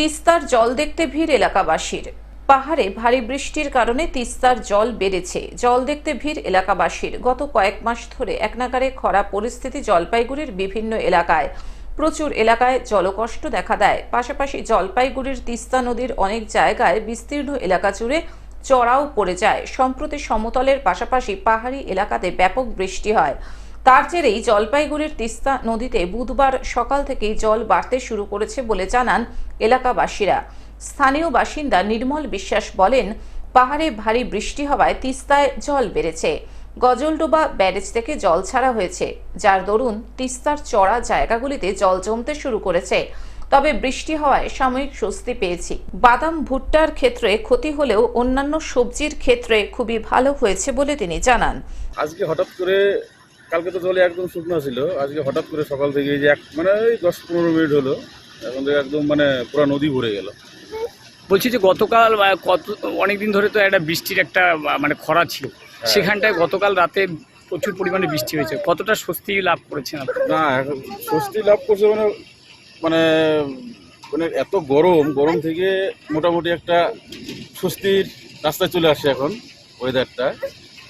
তিস্তার জল দেখতে ভিড় এলাকাবাসীর। পাহাড়ে ভারী বৃষ্টির কারণে তিস্তার জল বেড়েছে। জল দেখতে ভিড় এলাকাবাসীর। গত কয়েক মাস ধরে একনাগারে খরা পরিস্থিতি জলপাইগুড়ির বিভিন্ন এলাকায়। প্রচুর এলাকায় জলকষ্ট দেখা দেয়। পাশাপাশি জলপাইগুড়ির তিস্তা নদীর অনেক জায়গায় বিস্তীর্ণ এলাকা জুড়ে চড়াও পড়ে যায়। সম্প্রতি সমতলের পাশাপাশি পাহাড়ি এলাকাতে ব্যাপক বৃষ্টি হয়। তার জেরেই জলপাইগুড়ির তিস্তা নদীতে বুধবার সকাল থেকেই জল বাড়তে শুরু করেছে বলে জানান এলাকাবাসীরা। স্থানীয় বাসিন্দা নির্মল বিশ্বাস বলেন, পাহাড়ে ভারী বৃষ্টি হওয়ায় তিস্তায় জল বেড়েছে। গজলডোবা ব্যারেজ থেকে জল ছাড়া হয়েছে, যার দরুন তিস্তার চড়া জায়গাগুলিতে জল জমতে শুরু করেছে। তবে বৃষ্টি হওয়ায় সাময়িক স্বস্তি পেয়েছি। বাদাম ভুট্টার ক্ষেত্রে ক্ষতি হলেও অন্যান্য সবজির ক্ষেত্রে খুবই ভালো হয়েছে বলে তিনি জানান। আজকে হঠাৎ করে কালকে তো জলে একদম শুকনো ছিল। আজকে হঠাৎ করে সকাল থেকে এই যে এক মানে ওই দশ পনেরো মিনিট হলো এখন থেকে একদম মানে পুরো নদী ভরে গেল। বলছি যে গতকাল কত অনেক দিন ধরে তো একটা বৃষ্টির একটা মানে খরা ছিল। সেখানটায় গতকাল রাতে প্রচুর পরিমাণে বৃষ্টি হয়েছে। কতটা স্বস্তি লাভ করেছেন না স্বস্তি লাভ করছে মানে মানে মানে এত গরম গরম থেকে মোটামুটি একটা স্বস্তির রাস্তায় চলে আসে এখন ওয়েদারটা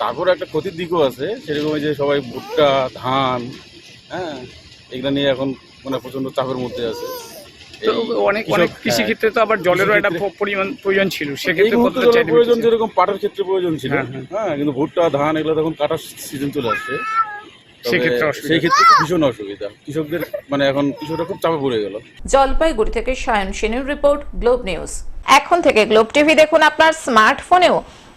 তারপর একটা ক্ষতির দিকও আছে সেরকম যে সবাই ভুট্টা ধান হ্যাঁ এগুলো নিয়ে এখন মানে প্রচণ্ড চাপের মধ্যে আছে। অনেক অনেক হ্যাঁ। কৃষিক্ষেত্রে তো আবার জলেরও একটা পরিমাণ প্রয়োজন ছিল সেক্ষেত্রে মুহূর্তে কতটা জলের চাহিদা প্রয়োজন যেরকম পাটের ক্ষেত্রে প্রয়োজন ছিল হ্যাঁ, হ্যাঁ। হ্যাঁ কিন্তু ভুট্টা ধান এগুলো তখন কাটার সিজন চলে আসছে। সেই ক্ষেত্রে ভীষণ অসুবিধা। কৃষকদের মানে এখন কৃষকরা খুব চাপে পড়ে গেল। জলপাইগুড়ি থেকে সায়ন সেনের রিপোর্ট গ্লোব নিউজ। এখন থেকে গ্লোব টিভি দেখুন আপনার স্মার্টফোনেও।